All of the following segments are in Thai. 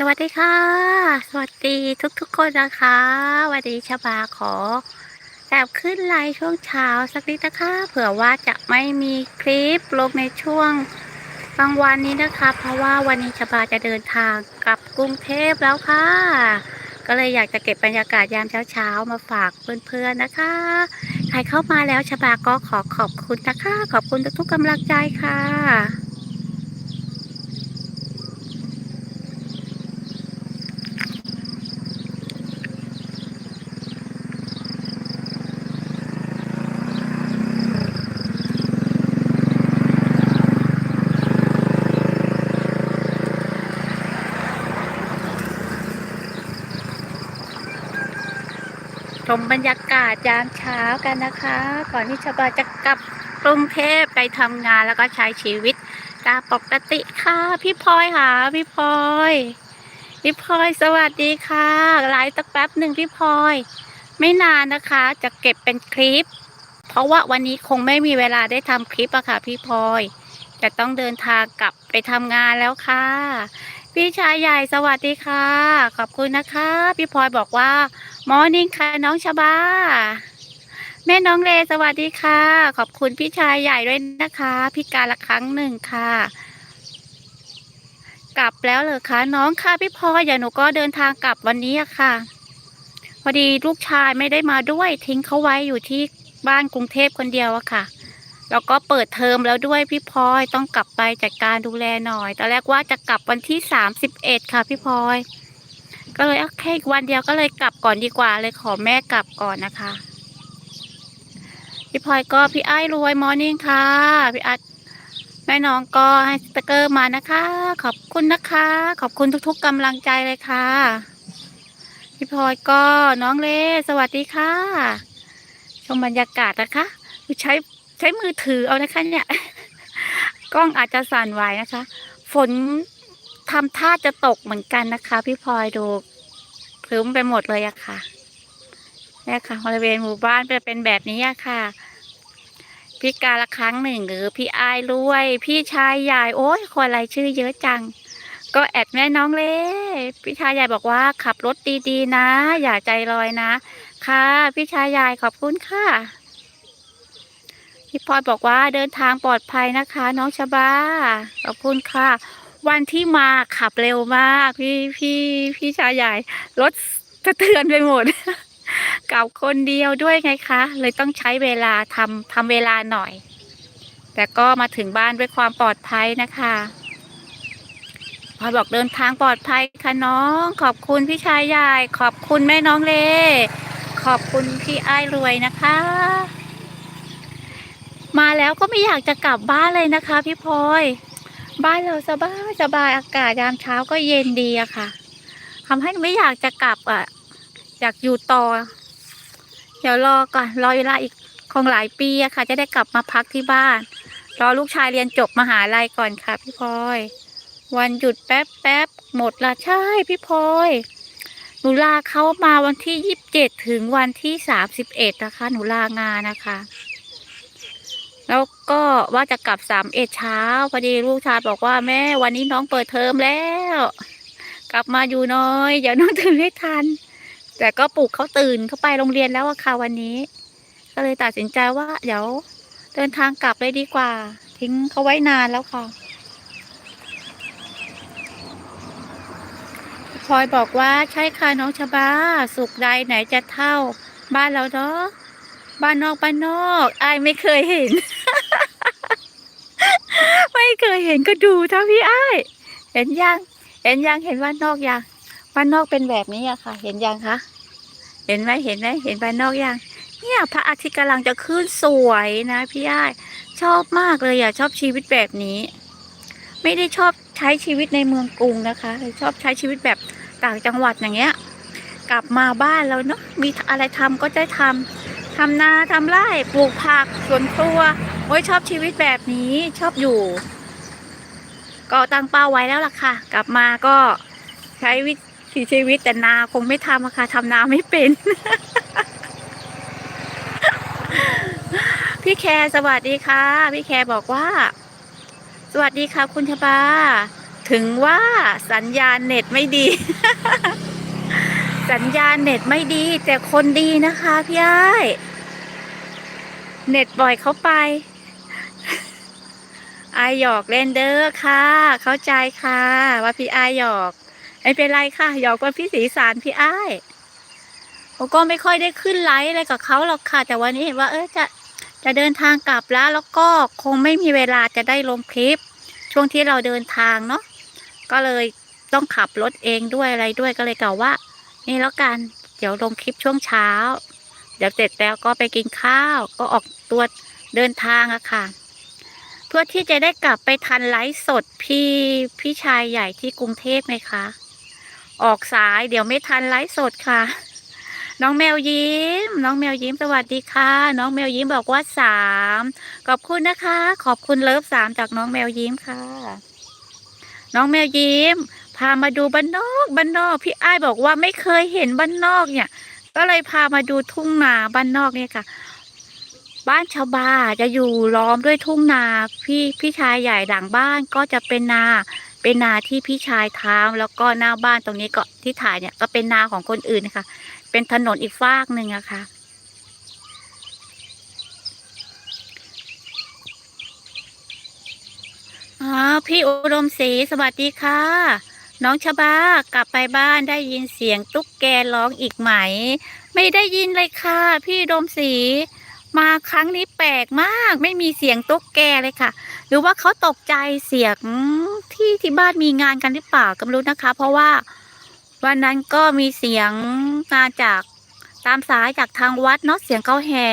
สวัสดีค่ะ สวัสดีทุกๆคนนะคะวันนี้ชบาขอแอบขึ้นไลน์ช่วงเช้าสักนิดนะคะเผื่อว่าจะไม่มีคลิปลงในช่วงกลางวันนี้นะคะ เพราะว่าวันนี้ชบาจะเดินทางกลับกรุงเทพแล้วค่ะ ก็เลยอยากจะเก็บบรรยากาศยามเช้าๆมาฝากเพื่อนๆนะคะ ใครเข้ามาแล้วชบาก็ขอขอบคุณนะคะ ขอบคุณทุกๆกำลังใจค่ะ ชมบรรยากาศยามเช้ากันนะคะ ก่อนที่ชบาจะกลับกรุงเทพไปทำงานแล้วก็ใช้ชีวิตตามปกติค่ะ พี่พลอยค่ะพี่พลอยพี่พลอยสวัสดีค่ะไลฟ์สักแป๊บหนึ่งพี่พลอย ไม่นานนะคะ จะเก็บเป็นคลิป เพราะว่าวันนี้คงไม่มีเวลาได้ทำคลิปอะค่ะ พี่พลอยจะต้องเดินทางกลับไปทำงานแล้วค่ะ พี่ชายใหญ่สวัสดีค่ะ ขอบคุณนะคะ พี่พลอยบอกว่า มอร์นิ่งค่ะน้องชบา แม่น้องเลสวัสดีค่ะ ขอบคุณพี่ชายใหญ่ด้วยนะคะ พี่การละครั้งหนึ่งค่ะ กลับแล้วเหรอคะ น้องค่ะพี่พลอยอย่าหนูก็เดินทางกลับวันนี้อะค่ะ พอดีลูกชายไม่ได้มาด้วยทิ้งเขาไว้อยู่ที่บ้านกรุงเทพคนเดียวอะค่ะแล้วก็เปิดเทอมแล้วด้วยพี่พลอยต้องกลับไปจัดการดูแลหน่อยตอนแรกว่าจะกลับวันที่สามสิบเอ็ดค่ะพี่พลอย ก็เลยเอาแค่อีกวันเดียวก็เลยกลับก่อนดีกว่า เลยขอแม่กลับก่อนนะคะ พี่พลอยก็พี่ไอ้รวยมอร์นิ่งค่ะ พี่อัดแม่น้องก็ให้สติกเกอร์มานะคะ ขอบคุณนะคะ ขอบคุณทุกๆกำลังใจเลยค่ะ พี่พลอยก็น้องเลสวัสดีค่ะ ชมบรรยากาศนะคะใช้ใช้มือถือเอานะคะเนี่ยกล้องอาจจะสั่นไหวนะคะ ฝนทำท่าจะตกเหมือนกันนะคะ พี่พลอยดู คลึ้มไปหมดเลยอะค่ะเนี่ยค่ะบริเวณหมู่บ้านจะเป็นแบบนี้อะค่ะ พี่กาละครั้งหนึ่งหรือพี่อายรวย พี่ชายใหญ่โอ้ยคนอะไรชื่อเยอะจัง ก็แอดแม่น้องเล่พี่ชายใหญ่บอกว่าขับรถดีๆนะ อย่าใจลอยนะ ค่ะ พี่ชายใหญ่ขอบคุณค่ะพี่พลอยบอกว่าเดินทางปลอดภัยนะคะ น้องชบาขอบคุณค่ะ วันที่มาขับเร็วมาก พี่พี่พี่ชายใหญ่รถสะเทือนไปหมดกับคนเดียวด้วยไงคะ เลยต้องใช้เวลาทำทำเวลาหน่อย แต่ก็มาถึงบ้านด้วยความปลอดภัยนะคะพอยบอกเดินทางปลอดภัยค่ะน้อง ขอบคุณพี่ชายใหญ่ขอบคุณแม่น้องเล ขอบคุณพี่ไอ้รวยนะคะ มาแล้วก็ไม่อยากจะกลับบ้านเลยนะคะ พี่พลอย บ้านเราสบายสบายอากาศยามเช้าก็เย็นดีอะค่ะทำให้ไม่อยากจะกลับอะอยากอยู่ต่อ เดี๋ยวรอก่อนรอเวลาอีกคงหลายปีอะค่ะ จะได้กลับมาพักที่บ้าน รอลูกชายเรียนจบมหาลัยก่อนค่ะ พี่พลอย วันหยุดแป๊บแป๊บหมดละใช่พี่พลอยหนูลาเขามาวันที่ยี่สิบเจ็ดถึงวันที่สามสิบเอ็ดนะคะ หนูลางานนะคะ แล้วก็ว่าจะกลับสามเอ็ดเช้า พอดีลูกชายบอกว่าแม่วันนี้น้องเปิดเทอมแล้ว กลับมาอยู่น้อยเดี๋ยวน้องตื่นไม่ทัน แต่ก็ปลุกเขาตื่นเขาไปโรงเรียนแล้วอะค่ะวันนี้ ก็เลยตัดสินใจว่า เดี๋ยว เดินทางกลับเลยดีกว่า ทิ้งเขาไว้นานแล้วค่ะพลอยบอกว่าใช่ค่ะน้องชบาสุขใดไหนจะเท่า บ้านเราเนาะ บ้านนอกบ้านนอกอายไม่เคยเห็น ไม่เคยเห็นก็ดูเท่าพี่อายเห็นยังเห็นยังเห็นบ้านนอกยังบ้านนอกเป็นแบบนี้อะค่ะ เห็นยังคะเห็นไหมเห็นไหมเห็นบ้านนอกยังเนี่ยพระอาทิตย์กำลังจะขึ้นสวยนะพี่อ้ายชอบมากเลยอะชอบชีวิตแบบนี้ ไม่ได้ชอบใช้ชีวิตในเมืองกรุงนะคะชอบใช้ชีวิตแบบต่างจังหวัดอย่างเงี้ย กลับมาบ้านแล้วเนาะมีอะไรทำก็ได้ทำ ทำนาทำไร่ปลูกผักสวนครัว โอ้ยชอบชีวิตแบบนี้ชอบอยู่ ก็ตั้งเป้าไว้แล้วล่ะค่ะ กลับมาก็ใช้วิถีชีวิตแต่นาคงไม่ทำอะค่ะทำนาไม่เป็น พี่แคร์สวัสดีค่ะ พี่แคร์บอกว่า สวัสดีค่ะคุณชบาถึงว่าสัญญาณเน็ตไม่ดี สัญญาณเน็ตไม่ดี แต่คนดีนะคะพี่อ้าย เน็ตบ่อยเขาไปอายหยอกเล่นเด้อค่ะ เข้าใจค่ะ ว่าพี่อายหยอกไม่เป็นไรค่ะ หยอกว่าพี่สีสารพี่อ้ายผมก็ไม่ค่อยได้ขึ้นไลฟ์อะไรกับเขาหรอกค่ะ แต่วันนี้เห็นว่า เออจะจะเดินทางกลับแล้ว แล้วก็คงไม่มีเวลาจะได้ลงคลิป ช่วงที่เราเดินทางเนาะก็เลยต้องขับรถเองด้วยอะไรด้วยก็เลยกล่าวว่า นี่แล้วกัน เดี๋ยวลงคลิปช่วงเช้า เดี๋ยวเสร็จแล้วก็ไปกินข้าวก็ออกตัวเดินทางอะค่ะ เพื่อที่จะได้กลับไปทันไลฟ์สดพี่พี่ชายใหญ่ที่กรุงเทพไหมคะ ออกสายเดี๋ยวไม่ทันไลฟ์สดค่ะ น้องแมวยิ้ม น้องแมวยิ้มสวัสดีค่ะ น้องแมวยิ้มบอกว่าสามขอบคุณนะคะ ขอบคุณเลิฟสามจากน้องแมวยิ้มค่ะ น้องแมวยิ้ม พามาดูบ้านนอกบ้านนอก พี่อ้ายบอกว่าไม่เคยเห็นบ้านนอกเนี่ย ก็เลยพามาดูทุ่งนาบ้านนอกเนี่ยค่ะ บ้านชาวบ้าจะอยู่ล้อมด้วยทุ่งนา พี่พี่ชายใหญ่หลังบ้านก็จะเป็นนาเป็นนาที่พี่ชายทำแล้วก็หน้าบ้านตรงนี้ก็ที่ถ่ายเนี่ยก็เป็นนาของคนอื่นนะคะเป็นถนนอีกฟากหนึ่งอะค่ะอ๋อพี่อุดมศรีสวัสดีค่ะ น้องชบากลับไปบ้านได้ยินเสียงตุ๊กแกร้องอีกไหม ไม่ได้ยินเลยค่ะ พี่ดมศรีมาครั้งนี้แปลกมาก ไม่มีเสียงตุ๊กแกเลยค่ะ หรือว่าเขาตกใจเสียงที่ที่บ้านมีงานกันหรือเปล่าก็ไม่รู้นะคะ เพราะว่า วันนั้นก็มีเสียงมาจากตามสายจากทางวัดเนาะเสียงเขาแห่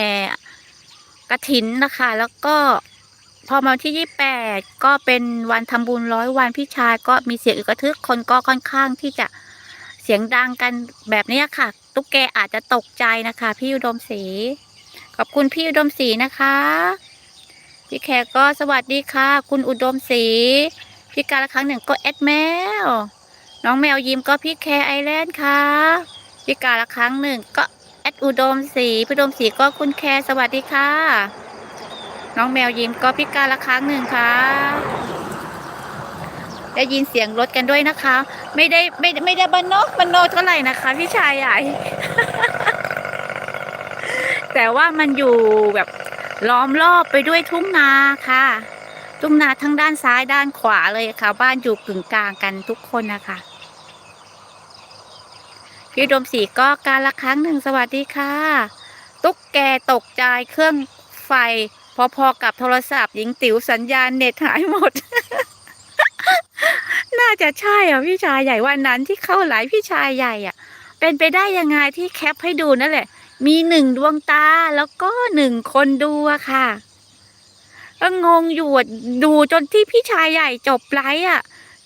กระถินนะคะ แล้วก็ พอมาวันที่ยี่แปดก็เป็นวันทำบุญร้อยวันพี่ชายก็มีเสียงอึกระทึกคนก็ค่อนข้างที่จะเสียงดังกันแบบนี้ค่ะ ตุ๊กแกอาจจะตกใจนะคะ พี่อุดมศรีขอบคุณพี่อุดมศรีนะคะ พี่แขกก็สวัสดีค่ะ คุณอุดมศรีพี่การละครั้งหนึ่งก็แอดแมวน้องแมวยิ้มก็พี่แคร์ไอแลนด์ค่ะพี่การละครั้งหนึ่งก็แอดอุดมศรีพี่อุดมศรีก็คุณแคร์สวัสดีค่ะ น้องแมวยิ้มก็พิการละครั้งหนึ่งค่ะ ได้ยินเสียงรถกันด้วยนะคะ ไม่ได้ไม่ไม่ได้บันนอกบันโนกเท่าไหร่นะคะ พี่ชายใหญ่ แต่ว่ามันอยู่แบบล้อมรอบไปด้วยทุ่งนาค่ะ ทุ่งนาทั้งด้านซ้ายด้านขวาเลยค่ะ บ้านอยู่กึ่งกลางกันทุกคนนะคะพี่ดมศรีก็การละครั้งหนึ่งสวัสดีค่ะ ตุ๊กแกตกใจเครื่องไฟ พอๆกับโทรศัพท์หญิงติ๋วสัญญาณเน็ตหายหมด น่าจะใช่อะพี่ชายใหญ่วันนั้นที่เข้าไลฟ์พี่ชายใหญ่อะ เป็นไปได้ยังไงที่แคปให้ดูนั่นแหละ มีหนึ่งดวงตาแล้วก็หนึ่งคนดูอะค่ะก็งงอยู่ดูจนที่พี่ชายใหญ่จบไลฟ์อะ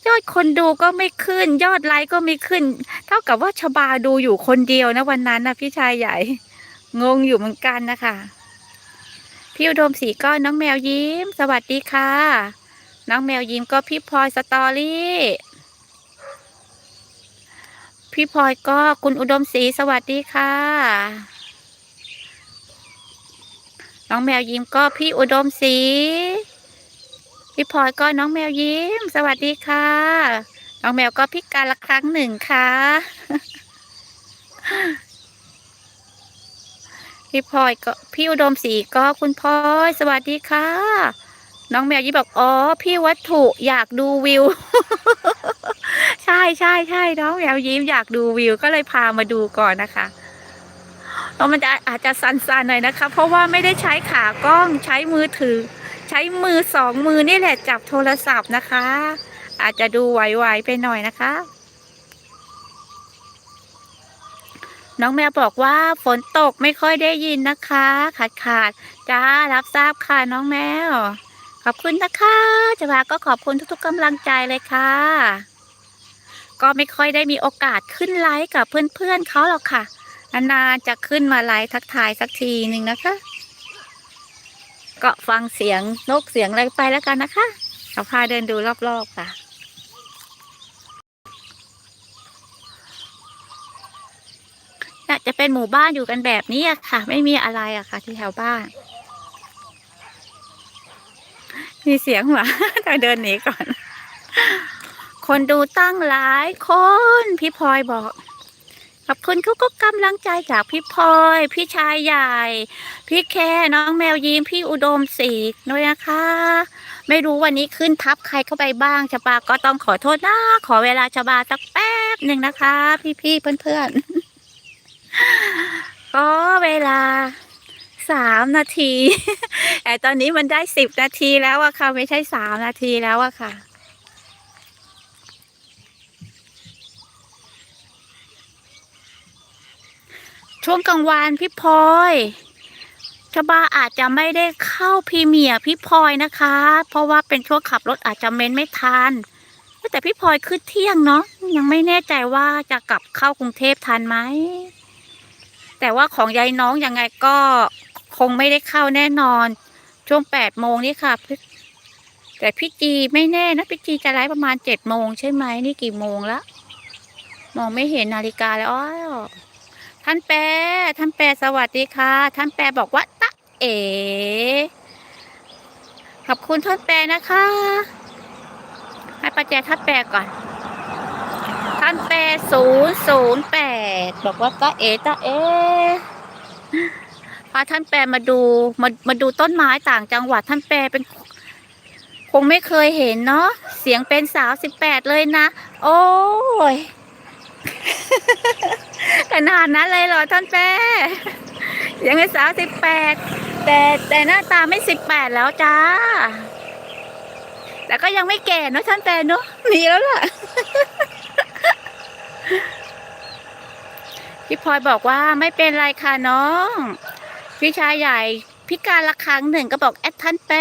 ยอดคนดูก็ไม่ขึ้น ยอดไลค์ก็ไม่ขึ้น เท่ากับว่าชบาดูอยู่คนเดียวนะวันนั้นนะพี่ชายใหญ่ งงอยู่เหมือนกันนะคะ พี่อุดมศรีก็น้องแมวยิ้ม สวัสดีค่ะ น้องแมวยิ้มก็พี่พลอยสตอรี่พี่พลอยก็คุณอุดมศรีสวัสดีค่ะ น้องแมวยิ้มก็พี่อุดมศรีพี่พลอยก็น้องแมวยิ้ม สวัสดีค่ะ น้องแมวก็พิการละครั้งหนึ่งค่ะ พี่พลอยก็พี่อุดมศรีก็คุณพลอยสวัสดีค่ะ น้องแมวยิ้บอกอ๋อพี่วัตถุอยากดูวิว ใช่ใช่ใช่น้องแมวยิ้มอยากดูวิวก็เลยพามาดูก่อนนะคะแล้วมันจะอาจจะสั่นๆหน่อยนะคะ เพราะว่าไม่ได้ใช้ขากล้องใช้มือถือ ใช้มือสองมือนี่แหละจับโทรศัพท์นะคะ อาจจะดูไหวๆไปหน่อยนะคะ น้องแมวบอกว่าฝนตกไม่ค่อยได้ยินนะคะ ขาดขาดจ้ารับทราบค่ะน้องแมว ขอบคุณนะคะจะพาก็ขอบคุณทุกๆกำลังใจเลยค่ะ ก็ไม่ค่อยได้มีโอกาสขึ้นไลฟ์กับเพื่อนๆเขาหรอกค่ะนานๆจะขึ้นมาไลฟ์ทักทายสักทีหนึ่งนะคะ ก็ฟังเสียงนกเสียงอะไรไปแล้วกันนะคะเราพาเดินดูรอบๆค่ะ น่าจะเป็นหมู่บ้านอยู่กันแบบนี้อะค่ะ ไม่มีอะไรอะค่ะ ที่แถวบ้าน มีเสียงหมาต้องเดินหนีก่อน คนดูตั้งหลายคน พี่พลอยบอกขอบคุณทุกๆกำลังใจจากพี่พลอย พี่ชายใหญ่ พี่แค่น้องแมวยิ้มพี่อุดมศรีด้วยนะคะ ไม่รู้วันนี้ขึ้นทับใครเข้าไปบ้างชบาก็ต้องขอโทษนะ ขอเวลาชบาสักแป๊บหนึ่งนะคะ พี่ๆเพื่อนๆ ก็เวลาสามนาทีแต่ตอนนี้มันได้สิบนาทีแล้วอะค่ะ ไม่ใช่สามนาทีแล้วอะค่ะ ช่วงกลางวันพี่พลอยชบาอาจจะไม่ได้เข้าพรีเมียร์พี่พลอยนะคะ เพราะว่าเป็นช่วงขับรถอาจจะเม้นไม่ทันแต่พี่พลอยขึ้นเที่ยงเนาะยังไม่แน่ใจว่าจะกลับเข้ากรุงเทพทันไหม แต่ว่าของยายน้องยังไงก็คงไม่ได้เข้าแน่นอน ช่วงแปดโมงนี่ค่ะ แต่พี่จีไม่แน่นะพี่จีจะไลฟ์ประมาณเจ็ดโมงใช่ไหมนี่กี่โมงละมองไม่เห็นนาฬิกาแล้วอ้าวท่านแปรท่านแปรสวัสดีค่ะ ท่านแปรบอกว่าตะเอขอบคุณท่านแปรนะคะ ให้ประแจท่านแปรก่อนานแปรศูนย์ศูนย์แปดบอกว่าตะเอตะเอพาท่านแปรมาดูมามาดูต้นไม้ต่างจังหวัดท่านแปรเป็น คงไม่เคยเห็นเนาะเสียงเป็นสาวสิบแปดเลยนะ โอ้ยขนาดนั้นเลยเหรอท่านแปรเสียงเป็นสาวสิบแปดแต่แต่หน้าตาไม่สิบแปดแล้วจ้า แต่ก็ยังไม่แก่เนอะท่านแปรเนอะมีแล้วล่ะ พี่พลอยบอกว่าไม่เป็นไรค่ะน้อง พี่ชายใหญ่พิการละครั้งหนึ่งก็บอกแอดท่านแปร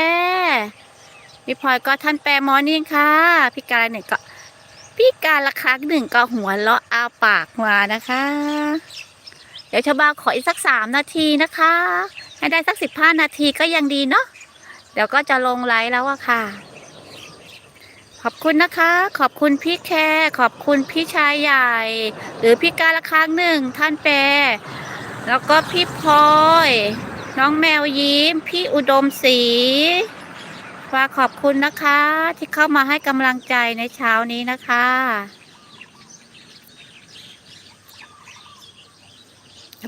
พี่พลอยก็ท่านแปรมอนิ่งค่ะพิการหนึ่งก็พิการละครั้งหนึ่งก็หัวเราะอาปากมานะคะ เดี๋ยวชาวบ้านขออีกสักสามนาทีนะคะ ให้ได้สักสิบห้านาทีก็ยังดีเนาะเดี๋ยวก็จะลงไลฟ์แล้วอะค่ะ อบคุณนะคะ ขอบคุณพี่แคร์ขอบคุณพี่ชายใหญ่ หรือพี่การละครั้งหนึ่งท่านแปรแล้วก็พี่พลอย น้องแมวยิ้ม พี่อุดมศรีฝากขอบคุณนะคะ ที่เข้ามาให้กำลังใจในเช้านี้นะคะ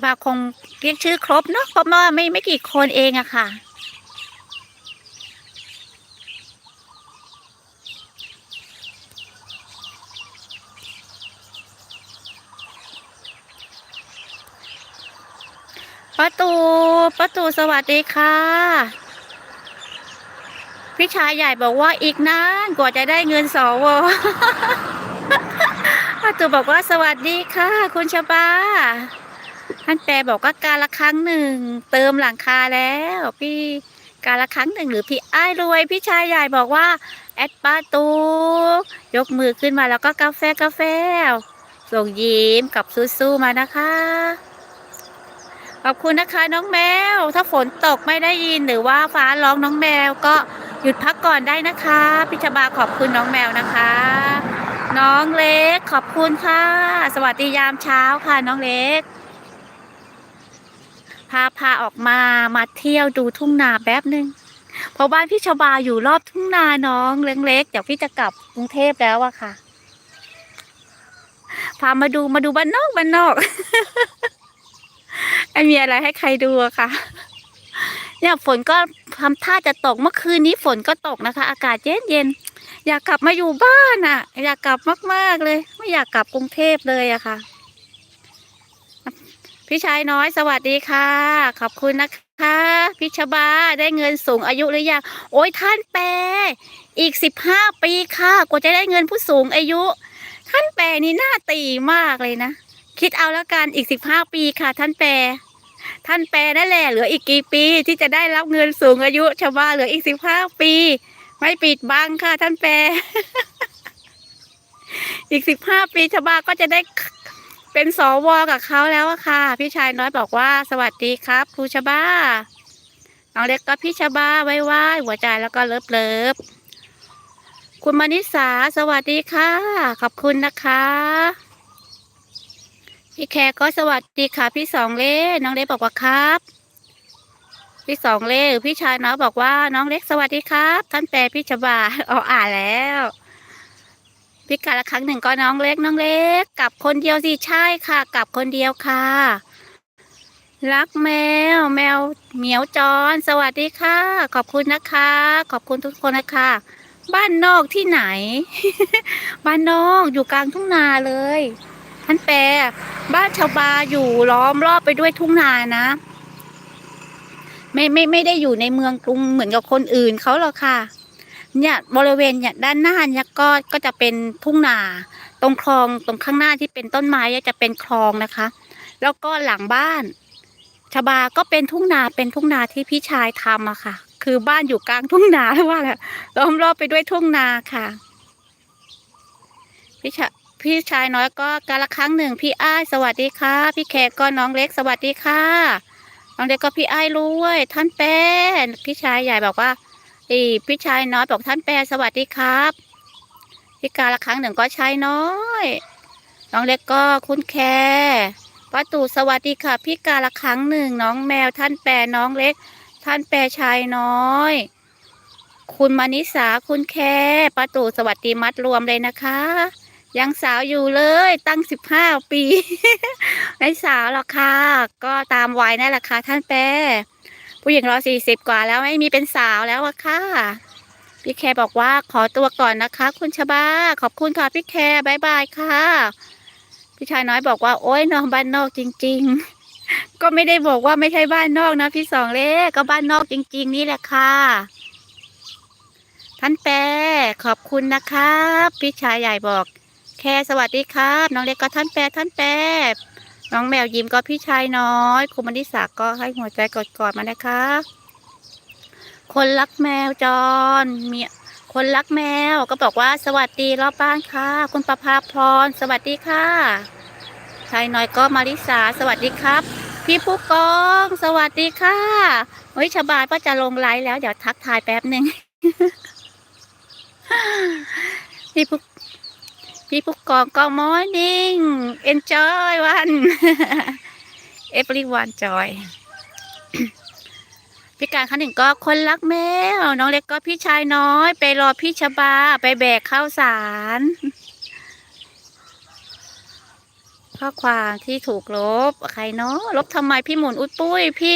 ฝากคงเรียกชื่อครบเนาะเพราะว่าไม่ไม่กี่คนเองอะค่ะ ป้าตูป้าตูสวัสดีค่ะ พี่ชายใหญ่บอกว่าอีกนานกว่าจะได้เงินสวป้าตูบอกว่าสวัสดีค่ะ คุณชบาท่านแปรบอกว่าการละครั้งหนึ่ง เติมหลังคาแล้ว พี่การละครั้งหนึ่งหรือพี่อ้ายรวย พี่ชายใหญ่บอกว่า แอดป้าตู ยกมือขึ้นมาแล้วก็กาแฟกาแฟส่งยิ้มกับสู้ๆมานะคะ ขอบคุณนะคะน้องแมว ถ้าฝนตกไม่ได้ยินหรือว่าฟ้าร้องน้องแมวก็หยุดพักก่อนได้นะคะพิชบาขอบคุณน้องแมวนะคะ น้องเล็กขอบคุณค่ะ สวัสดียามเช้าค่ะน้องเล็ก พาพาออกมามาเที่ยวดูทุ่งนาแป๊บหนึ่งเพราะบ้านพี่ชบาอยู่รอบทุ่งนาน้องเล็กๆเดี๋ยวพี่จะกลับกรุงเทพแล้วอะค่ะ พามาดูมาดูบ้านนอกบ้านนอก ไม่มีอะไรให้ใครดูอะค่ะ เนี่ยฝนก็ทำท่าจะตกเมื่อคืนนี้ฝนก็ตกนะคะ อากาศเย็นเย็นๆอยากกลับมาอยู่บ้านอะอยากกลับมากๆเลย ไม่อยากกลับกรุงเทพเลยอะค่ะ พี่ชายน้อยสวัสดีค่ะ ขอบคุณนะคะพี่ชบาได้เงินสูงอายุหรือยังโอ้ยท่านแปรอีกสิบห้าปีค่ะกว่าจะได้เงินผู้สูงอายุ ท่านแปรนี่หน้าตีมากเลยนะ คิดเอาแล้วกันอีกสิบห้าปีค่ะ ท่านแปรท่านแปรนั่นแหละเหลืออีกกี่ปีที่จะได้รับเงินสูงอายุชาวบ้านเหลืออีกสิบห้าปี ไม่ปิดบังค่ะ ท่านแปรอีกสิบห้าปีชาวบ้านก็จะได้เป็นสวกับเขาแล้วค่ะ พี่ชายน้อยบอกว่า สวัสดีครับครูชบาน้องเล็กก็พี่ชบาไว้ไว้หัวใจแล้วก็เลิฟเลิฟคุณมณิสาสวัสดีค่ะ ขอบคุณนะคะ พี่แคร์ก็สวัสดีค่ะ พี่สองเล่น้องเล็กบอกว่าครับ พี่สองเล่หรือพี่ชายน้อยบอกว่าน้องเล็กสวัสดีครับ ท่านแปรพี่ชบาเอาอ่านแล้วพิการละครั้งหนึ่งก็น้องเล็กน้องเล็กกลับคนเดียวสิใช่ค่ะกลับคนเดียวค่ะ รักแมว แมวเหมียวจรสวัสดีค่ะ ขอบคุณนะคะ ขอบคุณทุกคนนะคะบ้านนอกที่ไหน บ้านนอกอยู่กลางทุ่งนาเลย ท่านแปรบ้านชาวบาอยู่ล้อมรอบไปด้วยทุ่งนานะ ไม่ไม่ไม่ได้อยู่ในเมืองกรุงเหมือนกับคนอื่นเขาหรอกค่ะ เนี่ยบริเวณเนี่ยด้านหน้าเนี่ยก็ก็จะเป็นทุ่งนา ตรงคลองตรงข้างหน้าที่เป็นต้นไม้จะเป็นคลองนะคะ แล้วก็หลังบ้านชบาก็เป็นทุ่งนาเป็นทุ่งนาที่พี่ชายทำอะค่ะ คือบ้านอยู่กลางทุ่งนาว่าแหละล้อมรอบไปด้วยทุ่งนาค่ะ พี่ชาย พี่ชายน้อยก็การละครั้งหนึ่งพี่อ้ายสวัสดีค่ะ พี่แขกก็น้องเล็กสวัสดีค่ะ น้องเล็กก็พี่อ้ายรู้เว้ยท่านแป้นพี่ชายใหญ่บอกว่าอีพี่ชายน้อยบอกท่านแป้สวัสดีครับพี่การละครั้งหนึ่งก็ชายน้อย น้องเล็กก็คุณแคป้าตู่สวัสดีค่ะ พี่การละครั้งหนึ่งน้องแมวท่านแปรน้องเล็ก ท่านแปรชายน้อยคุณมานิสาคุณแคป้าตู่สวัสดีมัดรวมเลยนะคะ ยังสาวอยู่เลยตั้งสิบห้าปี ไม่สาวหรอกค่ะ ก็ตามวัยนั่นแหละค่ะท่านแปรผู้หญิงรอสี่สิบกว่าแล้วไม่มีเป็นสาวแล้วอะค่ะ พี่แคบอกว่าขอตัวก่อนนะคะ คุณชบาขอบคุณค่ะพี่แคบายบายค่ะ พี่ชายน้อยบอกว่าโอ้ยนอนบ้านนอกจริง ๆ ก็ไม่ได้บอกว่าไม่ใช่บ้านนอกนะพี่สองเล่ก็บ้านนอกจริง ๆ นี่แหละค่ะท่านแปรขอบคุณนะครับ พี่ชายใหญ่บอก แคสวัสดีครับ น้องเล็กก็ท่านแปรท่านแปรน้องแมวยิ้มก็พี่ชายน้อยคุณมณิสาก็ให้หัวใจกอดๆมานะคะ คนรักแมวจรมีคนรักแมวก็บอกว่าสวัสดีรอบบ้านค่ะ คุณประภาพรสวัสดีค่ะชายน้อยก็มาริสาสวัสดีครับ พี่ผู้กองสวัสดีค่ะเฮ้ยชบานก็จะลงไลฟ์แล้วเดี๋ยวทักทายแป๊บหนึ่งพี่ผู้ พี่ผู้กองก็ morning enjoy one everyone joy พี่การขั้นหนึ่งก็คนรักแมวน้องเล็กก็พี่ชายน้อย ไปรอพี่ชบา ไปแบกข้าวสาร ข้อความที่ถูกลบ ใครเนาะลบทำไมพี่หมุนอุ้ยปุ้ยพี่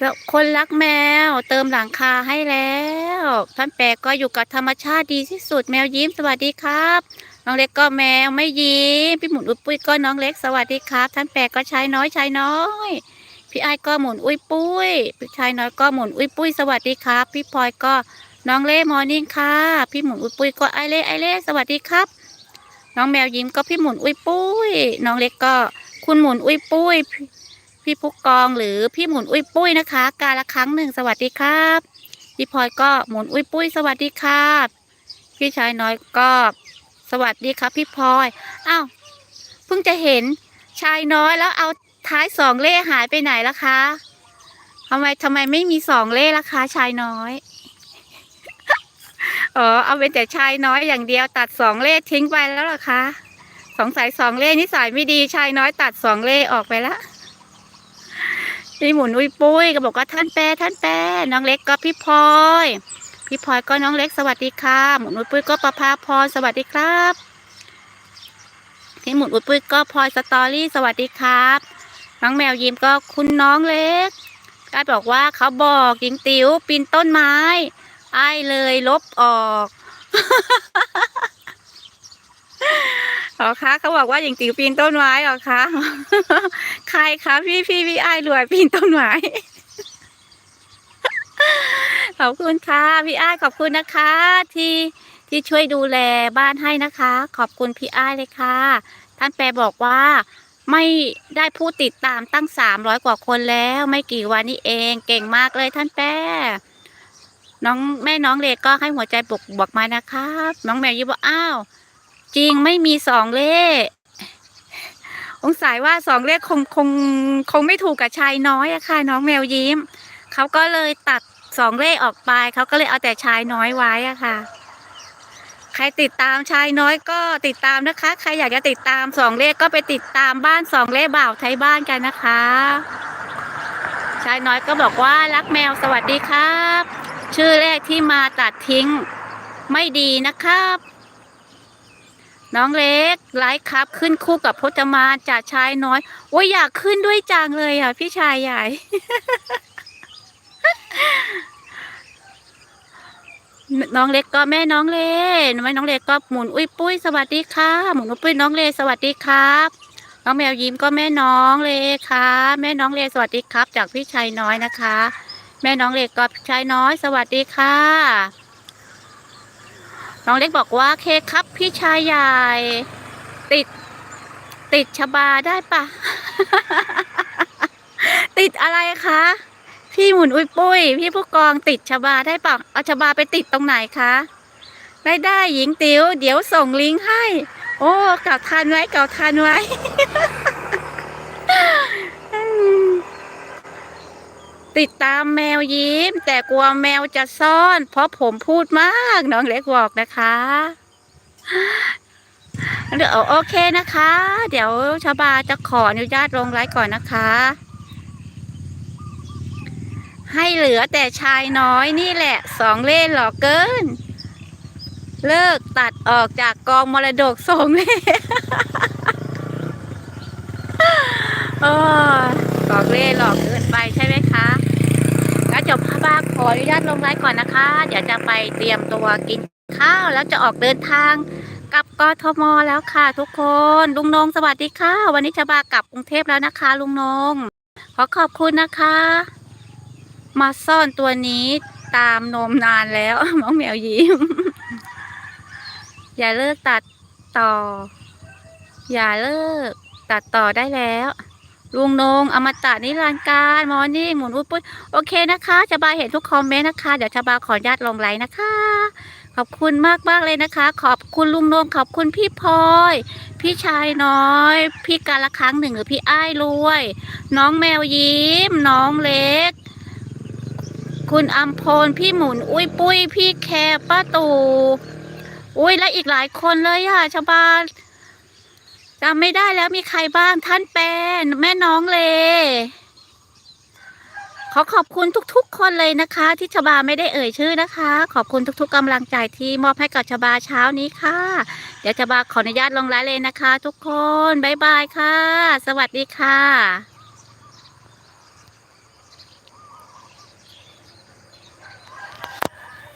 แล้วคนรักแมวเติมหลังคาให้แล้ว ท่านแปะก็อยู่กับธรรมชาติดีที่สุดแมวยิ้มสวัสดีครับ น้องเล็กก็แมวไม่ยิ้มพี่หมุนอุ้ยปุ้ยก็น้องเล็กสวัสดีครับ ท่านแปะก็ชายน้อยชายน้อย พี่ไอ้ก็หมุนอุ้ยปุ้ยพี่ชายน้อยก็หมุนอุ้ยปุ้ยสวัสดีครับ พี่พลอยก็น้องเล่มอร์นิ่งค่ะ พี่หมุนอุ้ยปุ้ยก็ไอเล่ไอเล่สวัสดีครับ น้องแมวยิ้มก็พี่หมุนอุ้ยปุ้ยน้องเล็กก็คุณหมุนอุ้ยปุ้ย พี่พุกกองหรือพี่หมุนอุ้ยปุ้ยนะคะ การละครั้งหนึ่งสวัสดีครับพี่พลอยก็หมุนอุ้ยปุ้ยสวัสดีครับพี่ชายน้อยก็สวัสดีครับ พี่พลอยอ้าวเพิ่งจะเห็นชายน้อยแล้วเอาท้ายสองเล่หายไปไหนล่ะคะทำไมทำไมไม่มีสองเล่ล่ะคะ ชายน้อยอ๋อเอาเป็นแต่ชายน้อยอย่างเดียวตัดสองเล่ทิ้งไปแล้วเหรอคะสงสัยสองเล่นิสัยไม่ดีชายน้อยตัดสองเล่ออกไปแล้ว พี่หมุนอุ้ยปุ้ยก็บอกว่าท่านแปรท่านแปรน้องเล็กก็พี่พลอยพี่พลอยก็น้องเล็กสวัสดีค่ะหมุนอุ้ยปุ้ยก็ประภาพรสวัสดีครับพี่หมุนอุ้ยปุ้ยก็พลอยสตอรี่สวัสดีครับน้องแมวยิ้มก็คุณน้องเล็กก็บอกว่าเขาบอกหญิงติ๋วปีนต้นไม้ไอ้เลยลบออก หรอคะเขาบอกว่าหญิงติ๋วปีนต้นไม้หรอคะ ใครคะพี่พี่พี่ไอ้รวยปีนต้นไม้ขอบคุณค่ะพี่ไอ้ขอบคุณนะคะ ที่ที่ช่วยดูแลบ้านให้นะคะ ขอบคุณพี่ไอ้เลยค่ะ ท่านแปรบอกว่าไม่ได้ผู้ติดตามตั้งสามร้อยกว่าคนแล้ว ไม่กี่วันนี้เองเก่งมากเลยท่านแป้น้องแม่น้องเล็กก็ให้หัวใจบกบวกมานะครับ น้องแมวยิ้มว่าอ้าว จริงไม่มีสองเลขสงสัยว่าสองเลขคงคงคงไม่ถูกกับชายน้อยอะค่ะ น้องแมวยิ้มเขาก็เลยตัดสองเลขออกไปเขาก็เลยเอาแต่ชายน้อยไว้อะค่ะ ใครติดตามชายน้อยก็ติดตามนะคะ ใครอยากจะติดตามสองเลขก็ไปติดตามบ้านสองเลขบ่าวไทยบ้านกันนะคะ ชายน้อยก็บอกว่ารักแมวสวัสดีครับ ชื่อแรกที่มาตัดทิ้งไม่ดีนะครับ น้องเล็กไลฟ์ครับ ขึ้นคู่กับพจมานจ่าชายน้อย โอ้ยอยากขึ้นด้วยจังเลยอะ พี่ชายใหญ่ น้องเล็กก็แม่น้องเลแม่น้องเล็กก็หมุนอุ้ยปุ้ยสวัสดีค่ะหมุนอุ้ยปุ้ยน้องเลสวัสดีครับ น้องแมวยิ้มก็แม่น้องเลค่ะแม่น้องเลสวัสดีครับ จากพี่ชายน้อยนะคะ แม่น้องเล็กก็ชายน้อย สวัสดีค่ะ น้องเล็กบอกว่าเคครับพี่ชายใหญ่ติด ติดชบาได้ปะ ติดอะไรคะ พี่หมุนอุ้ยปุ้ย พี่ผู้กองติดชบาได้ปะเอาชบาไปติดตรงไหนคะได้ได้หญิงติ๋วเดี๋ยวส่งลิงก์ให้ โอ้เก่าทันไว้เก่าทันไว้ ติดตามแมวยิ้ม แต่กลัวแมวจะซ่อน เพราะผมพูดมากน้องเล็กบอกนะคะเดี๋ยวโอเคนะคะ เดี๋ยวชาบาจะขออนุญาตลงไลฟ์ก่อนนะคะ ให้เหลือแต่ชายน้อยนี่แหละ สองเล่นหรอเกิน เลิกตัดออกจากกองมรดกสองเล่นโอ้ยบอกเล่หลอกเกินไปใช่ไหมคะ จบพระบาขออนุญาตลงไลฟ์ก่อนนะคะ เดี๋ยวจะไปเตรียมตัวกินข้าวแล้วจะออกเดินทางกับกทมแล้วค่ะ ทุกคน ลุงนงสวัสดีค่ะ วันนี้จะบากลับกรุงเทพแล้วนะคะ ลุงนงขอขอบคุณนะคะ มาซ่อนตัวนี้ตามนมนานแล้วน้องแมวยิ้ม อย่าเลิกตัดต่อ อย่าเลิกตัดต่อได้แล้ว ลุงนงอมตะนิรันดร์การมอร์นิ่งหมุนอุ้ยปุ้ยโอเคนะคะจะบาเห็นทุกคอมเมนต์นะคะ เดี๋ยวจะบาขออนุญาตลงไลน์นะคะ ขอบคุณมากมากเลยนะคะ ขอบคุณลุงนงขอบคุณพี่พลอย พี่ชายน้อย พี่การละครั้งหนึ่งหรือพี่อ้ายรวย น้องแมวยิ้ม น้องเล็ก คุณอัมพลพี่หมุนอุ้ยปุ้ย พี่แคร์ป้าตู่อุ้ยและอีกหลายคนเลยค่ะชาวบ้าน จำไม่ได้แล้วมีใครบ้างท่านแปนแม่น้องเลขอขอบคุณทุกๆ คนเลยนะคะ ที่ชบาไม่ได้เอ่ยชื่อนะคะ ขอบคุณทุกๆกำลังใจที่มอบให้กับชบาเช้านี้ค่ะ เดี๋ยวชบาขออนุญาตลงไลน์เลยนะคะ ทุกคนบ๊ายบายค่ะ สวัสดีค่ะ